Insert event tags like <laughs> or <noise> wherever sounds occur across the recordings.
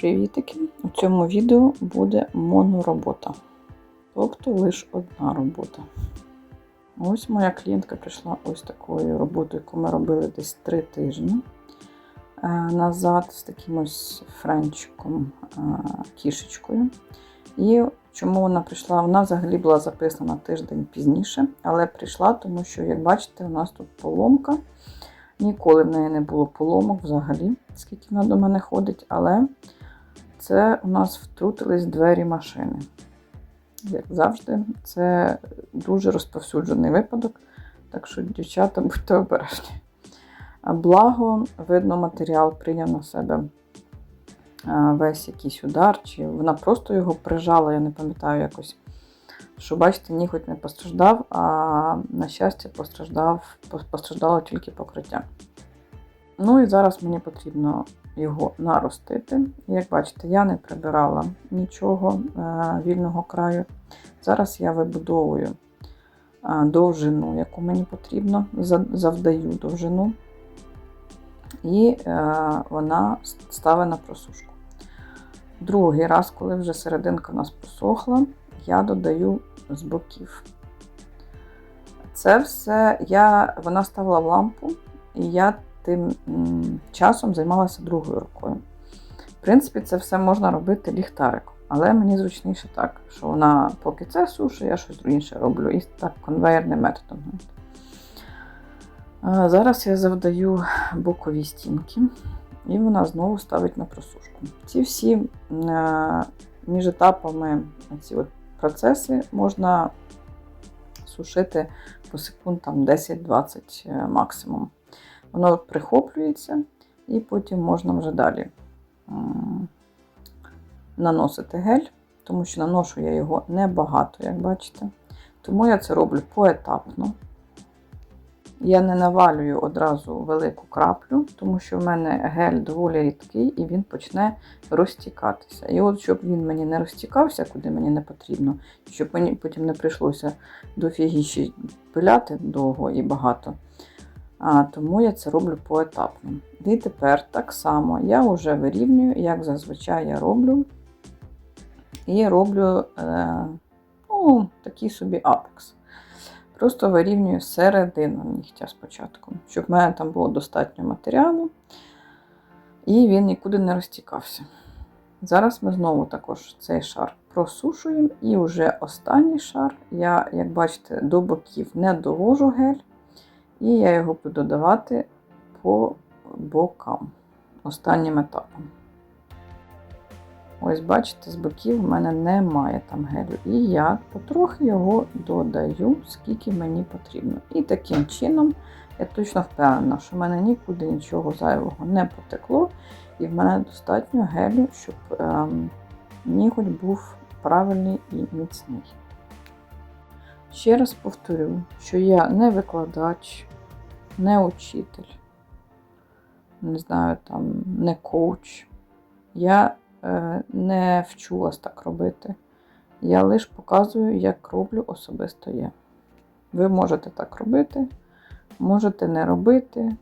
Привітики! У цьому відео буде моноробота. Тобто лише одна робота. Ось моя клієнтка прийшла ось такою роботою, яку ми робили десь 3 тижні е, назад з таким ось френчиком, е, кішечкою. І чому вона прийшла? Вона взагалі була записана тиждень пізніше, але прийшла, тому що, як бачите, у нас тут поломка. Ніколи в неї не було поломок взагалі, скільки вона до мене ходить, але це у нас втрутились двері машини. Як завжди, це дуже розповсюджений випадок, так що, дівчата, будьте обережні. Благо, видно, матеріал прийняв на себе весь якийсь удар, чи вона просто його прижала, я не пам'ятаю якось. Що, бачите, ніготь не постраждав, а на щастя, постраждав, постраждало тільки покриття. Ну і зараз мені потрібно його наростити. Як бачите, я не прибирала нічого е, вільного краю. Зараз я вибудовую е, довжину, яку мені потрібно, завдаю довжину, і е, вона ставить на просушку. Другий раз, коли вже серединка у нас просохла, я додаю з боків. Це все я, вона ставила в лампу, і я тим часом займалася другою рукою. В принципі, це все можна робити ліхтариком, але мені зручніше так, що вона поки це сушу, я щось інше роблю. І так конвейерним методом. Зараз я завдаю бокові стінки, і вона знову ставить на просушку. Ці всі між етапами ці от процеси можна сушити по секунд 10-20 максимум. Воно прихоплюється, і потім можна вже далі наносити гель, тому що наношу я його небагато, як бачите. Тому я це роблю поетапно. Я не навалюю одразу велику краплю, тому що в мене гель доволі рідкий і він почне розтікатися. І от, щоб він мені не розтікався, куди мені не потрібно, щоб мені потім не прийшлося до фігіші пиляти довго і багато. Тому я це роблю поетапно. І тепер так само я вже вирівнюю, як зазвичай я роблю. І роблю е, ну, такий собі апекс. Просто вирівнюю середину нігтя спочатку, щоб в мене там було достатньо матеріалу, і він нікуди не розтікався. Зараз ми знову також цей шар просушуємо, і вже останній шар я, як бачите, до боків не довожу гель. І я його буду додавати по бокам останнім етапом. Ось, бачите, з боків в мене немає там гелю. І я потрохи його додаю, скільки мені потрібно. І таким чином я точно впевнена, що в мене нікуди нічого зайвого не потекло, і в мене достатньо гелю, щоб ем, ніготь був правильний і міцний. Ще раз повторю, що я не викладач, не учитель, не знаю, там, не коуч. Я е, не вчу вас так робити. Я лише показую, як роблю особисто я. Ви можете так робити, можете не робити,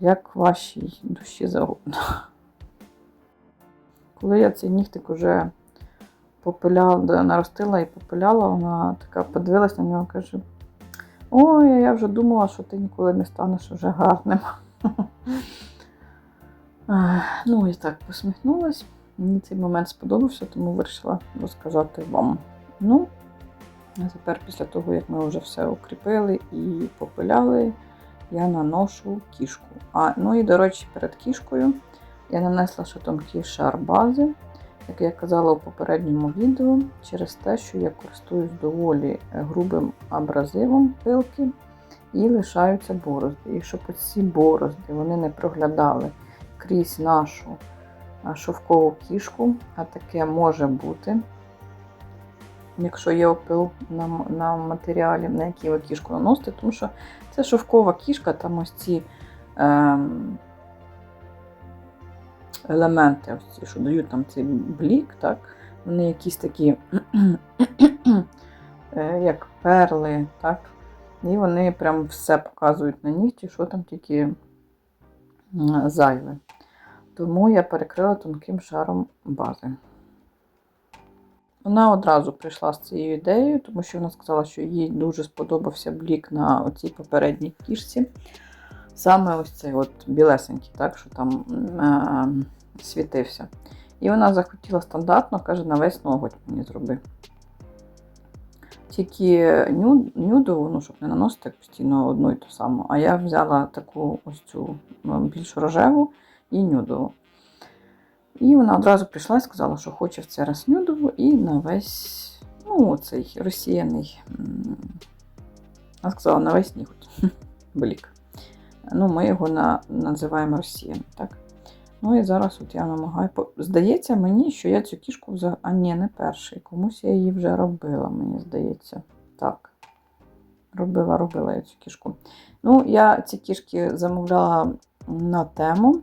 як вашій душі завгодно. <laughs> Коли я цей нігтик уже попиляла, наростила і попиляла, вона така подивилась на нього і каже: Ой, я вже думала, що ти ніколи не станеш вже гарним. <laughs> Ну, і так посміхнулась. Мені цей момент сподобався, тому вирішила розказати вам. Ну, а тепер, після того, як ми вже все укріпили і попиляли, я наношу кішку. А, Ну і, до речі, перед кішкою я нанесла ще тонкий шар бази. Як я казала у попередньому відео, через те, що я користуюсь доволі грубим абразивом пилки і лишаються борозди. І щоб ці борозди вони не проглядали крізь нашу шовкову кішку, а таке може бути, якщо є опил на на матеріалі, на який ви кішку наносите, тому що це шовкова кішка, там ось ці. Е, елементи, ось ці, що дають там цей блік, так? вони якісь такі, <clears throat> е, як перли, так? і вони прям все показують на нігті, що там тільки зайве. Тому я перекрила тонким шаром бази. Вона одразу прийшла з цією ідеєю, тому що вона сказала, що їй дуже сподобався блік на оцій попередній кішці. Саме ось цей от білесенький, так, що там е- світився. І вона захотіла стандартно, каже, на весь ноготь мені зроби. Тільки ню- нюдову, ну, щоб не наносити постійно одну і ту саму. А я взяла таку ось цю більш рожеву і нюдову. І вона одразу прийшла і сказала, що хоче в цей раз нюдову і на весь, ну, цей розсіяний. Вона сказала на весь ніготь. <laughs> Блік. Ну, ми його на, називаємо розсіяним, так? Ну і зараз от я намагаю. Здається мені, що я цю кішку взагалі. А ні, не перший. Комусь я її вже робила, мені здається. Так. Робила, робила я цю кішку. Ну, я ці кішки замовляла на тему.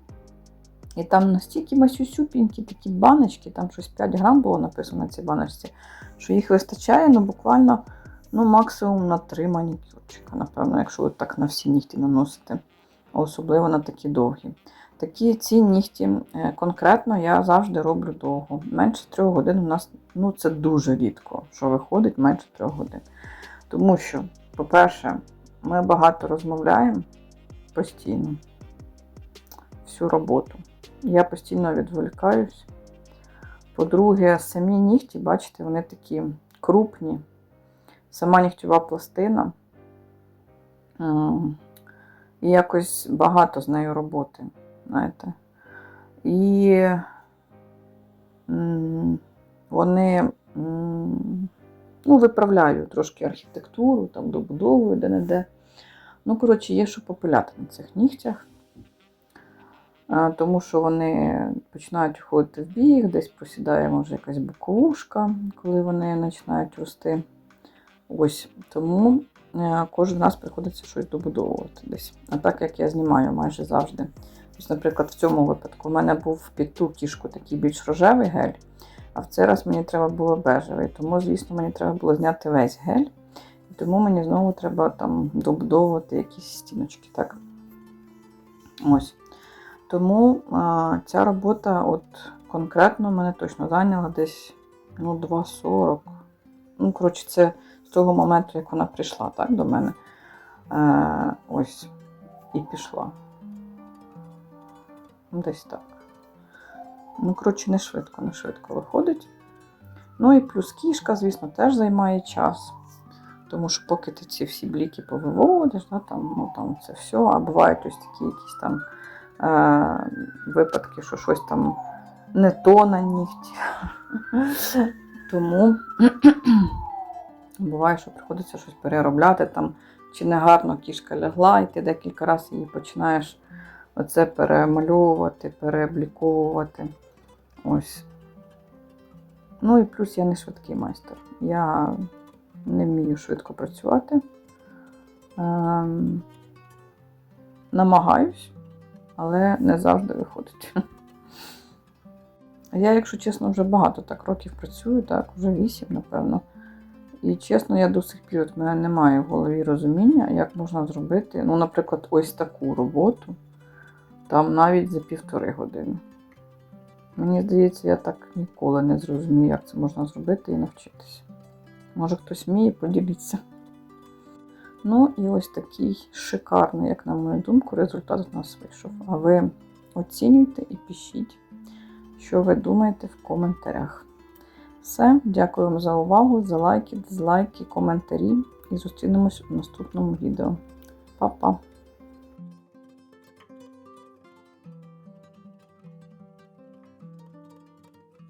І там настільки масюсюпінькі такі баночки, там щось 5 грам було написано на цій баночці, що їх вистачає ну, буквально ну, максимум на 3 манікюрчика, напевно, якщо ви так на всі нігті наносите. Особливо на такі довгі. Такі ці нігті е, конкретно я завжди роблю довго. Менше 3 годин у нас ну, це дуже рідко, що виходить менше 3 годин. Тому що, по-перше, ми багато розмовляємо постійно всю роботу. Я постійно відволікаюсь. По-друге, самі нігті, бачите, вони такі крупні. Сама нігтєва пластина. І якось багато з нею роботи, знаєте. І вони ну, виправляю трошки архітектуру, там добудовую де-не-де. Ну, коротше, є що попиляти на цих нігтях. Тому що вони починають входити в біг, десь просідає, може, якась боковушка, коли вони починають рости. Ось тому е, кожен раз приходиться щось добудовувати десь. А так як я знімаю майже завжди. Ось, наприклад, в цьому випадку в мене був під ту кішку такий більш рожевий гель, а в цей раз мені треба було бежевий. Тому, звісно, мені треба було зняти весь гель. І тому мені знову треба там добудовувати якісь стіночки. Так? Ось. Тому а, ця робота от конкретно мене точно зайняла десь ну, 2,40. Ну, коротше, це з того моменту, як вона прийшла так, до мене. Е, ось. І пішла. Ну, Десь так. Ну, коротше, не швидко, не швидко виходить. Ну і плюс кішка, звісно, теж займає час. Тому що поки ти ці всі бліки повиводиш, да, там, ну, там це все, а бувають ось такі якісь там е, випадки, що щось там не то на нігті. Тому <clears throat> буває, що приходиться щось переробляти там, чи негарно кішка лягла, і ти декілька разів її починаєш оце перемальовувати, переобліковувати. Ось. Ну і плюс я не швидкий майстер. Я не вмію швидко працювати. Ем, намагаюсь, але не завжди виходить. <laughs> Я, якщо чесно, вже багато так років працюю, так, вже вісім, напевно. І чесно, я до сих пір от мене немає в голові розуміння, як можна зробити, ну, наприклад, ось таку роботу, там навіть за півтори години. Мені здається, я так ніколи не зрозумію, як це можна зробити і навчитися. Може хтось вміє, поділіться. Ну і ось такий шикарний, як на мою думку, результат у нас вийшов. А ви оцінюйте і пишіть, що ви думаєте в коментарях. Все, дякую вам за увагу, за лайки, дизлайки, коментарі і зустрінемось у наступному відео. Па-па!